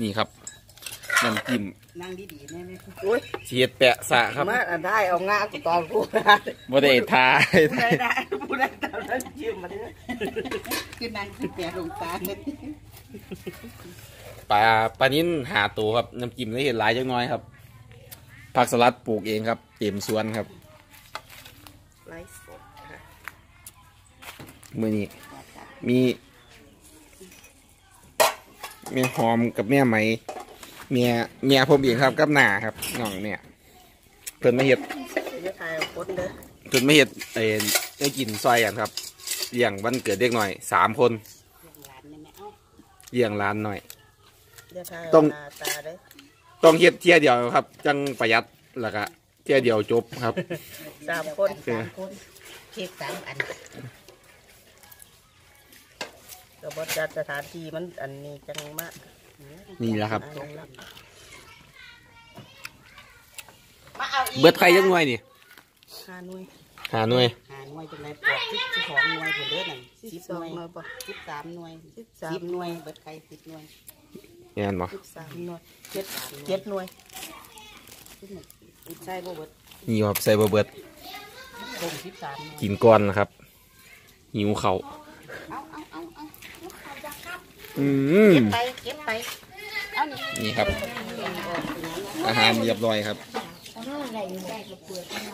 นี่ครับน้ำจิ้มนั่งดีๆแน่ไหมโอ้ยเฉียดแปะสะครับมาอันได้เอางากูตอนกูนะบ่ได้ทาผู้ใดได้ผู้ใดตอนนั้นจิ้มมาเนี่ยคือนั่งคือแปรลงตาเนี่ยปลาปลานิ้นหาตัวครับน้ำจิ้มได้เห็นหลายจังน้อยครับผักสลัดปลูกเองครับเต็มสวนครับไลฟ์สดค่ะมื่อนี้มี แม่หอมกับแม่ไหมเมียเมียผมเองครับกับหนาครับน้องเนี่ยเพิ่นมาเฮ็ดจะถ่ายเอาคนเด้อเพิ่นมาเฮ็ดเอ่อได้กินซอยกันครับเลี้ยงวันเกิดเด็กหน่อยสามคนหลานเนี่ยแม่เอ้าเลี้ยงหลานหน่อยจะถ่ายต้องตาตาเด้อต้องเฮ็ดเที่ยเดียวครับ จังประหยัดแล้วก็เที่ยเดียวจบครับสามคนโอเคสามคนเค้กสามอัน ก็บจัดสถานที่มันอันนี้จังมากนี่แหละครับตรงแล้วมาเอาอีกเบิดใครยังหน่วยนี่ห้าหน่วยหาหน่วยหาหน่วยจังไรปอกสิบสิบสองหน่วยคนเด้อนั่นสิสิบบสองหน่วยหน่วยป่ะสิบสามหน่วยสิบสามสิบหน่วยเบิดใครสิบหน่วยแม่นบ่สิบสามหน่วยเจ็ดสามเจ็ดหน่วยสิบหนึ่งใช่บ่เบิดนี่ครับใส่บ่เบิดคงสิบสามหน่วยกินก่อนนะครับหิวเขาวเอาเอาเอาเอา อืม เก็บไปเก็บไปเอานี่นี่ครับ อาหารเรียบร้อยครับ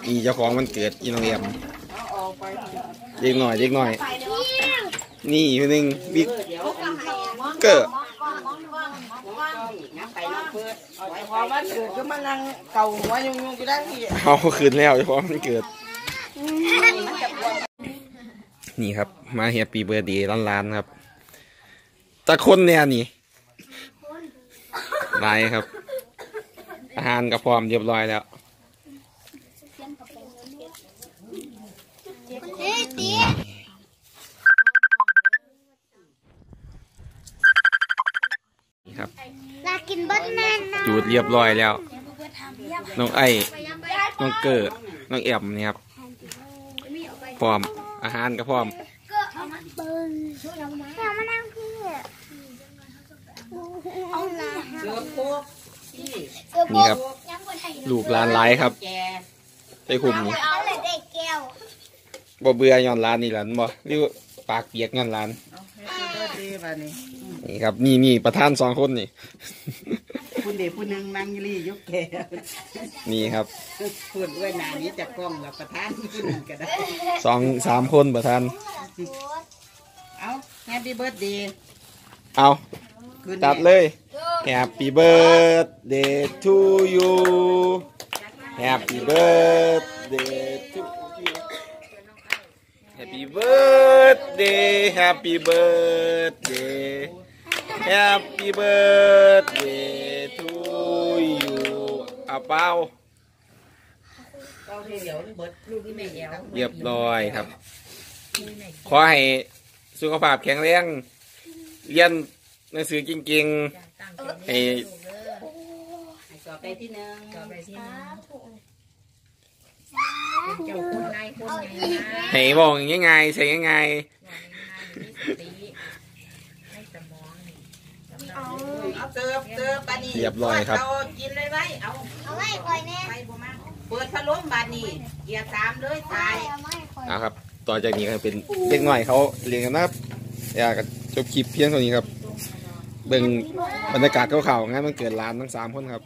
อีเจ้าของมันเกิดอีน้องเอ็มเอาออกไปเด็กหน่อยเด็กหน่อย นี่อยู่หนึ่งบิ๊กเดี๋ยวอันนี้เกอร์น้ำไปน้ำเพื่อเอาไว้พอวันเกิดก็มานั่งเก่าหัวยุงยุงๆอยู่ด้านที่เอาคืนแล้วเจ้าของมันเกิด นี่ครับ มาเฮียปีเบอร์ดีร้านร้านๆครับ ตะคนเนี่ยนี่ลายครับ อาหารก็พร้อมเรียบร้อยแล้วนี่ครับลากินเบิ้ลแน่นอนจูดเรียบร้อยแล้ว น้องไอ้น้องเกิดน้องแอมนี่ครับพร้อมอาหารก็พร้อมเบิ้ลอย่ามานั่งพี่ เอาละเกือบโคกที่นี่ครับ ลูกหลานหลายครับ แกไปคุมนี่เอาเลยเด็กแก้วบ่เบื่อย้อนร้านนี่หลันบ่หรือปากเปียกย้อนร้าน เอาให้เบิร์ดดีบ้านี้นี่ครับ นี่นี่ประธานสองคนนี่ คุณเด็กผู้หนึงนั่งอยี่รี่ยกแกนี่ครับพูดด้วยหนานี้จะกล้องกับประธานผู้หนึงก็ได้ สองสามคนประธาน เอาแฮปปี้เบิร์ดเดย์ เอาคืนตัดเลย Happy birthday to you Happy birthday to you Happy birthday Happy birthday Happy birthday to you เอาเป้าเอาเดี๋ยวเบิร์ดลูกที่แม่แอวเรียบร้อยครับ ขอให้สุขภาพแข็งแรง เรียนหนังสือเก่งๆให้ให้สอบได้ที่หนึ่งสอบได้ที่หนึ่งเจ้าคนนายคนใหญ่นะให้บอกง่ายๆใช้ง่ายมีสติให้สมองนี่สำหรับเอาเติบเติบปานี่ๆเรียบร้อยครับ เอากินเลยไว้เอาเอาไว้คอยแน่ไปบ่มาเปิดพัดลมบานนี่เกียร์สามเลยตายเอาไว้คอยเอาครับ ต่อจากนี้ก็เป็นเด็กหน่อยเขาเรียนกันนะครับอ ยากจบคลิปเพียงเท่านี้ครับ เบิ่งบรรยากาศเขาๆงานมันเกิดร้านทั้งสามคนครับ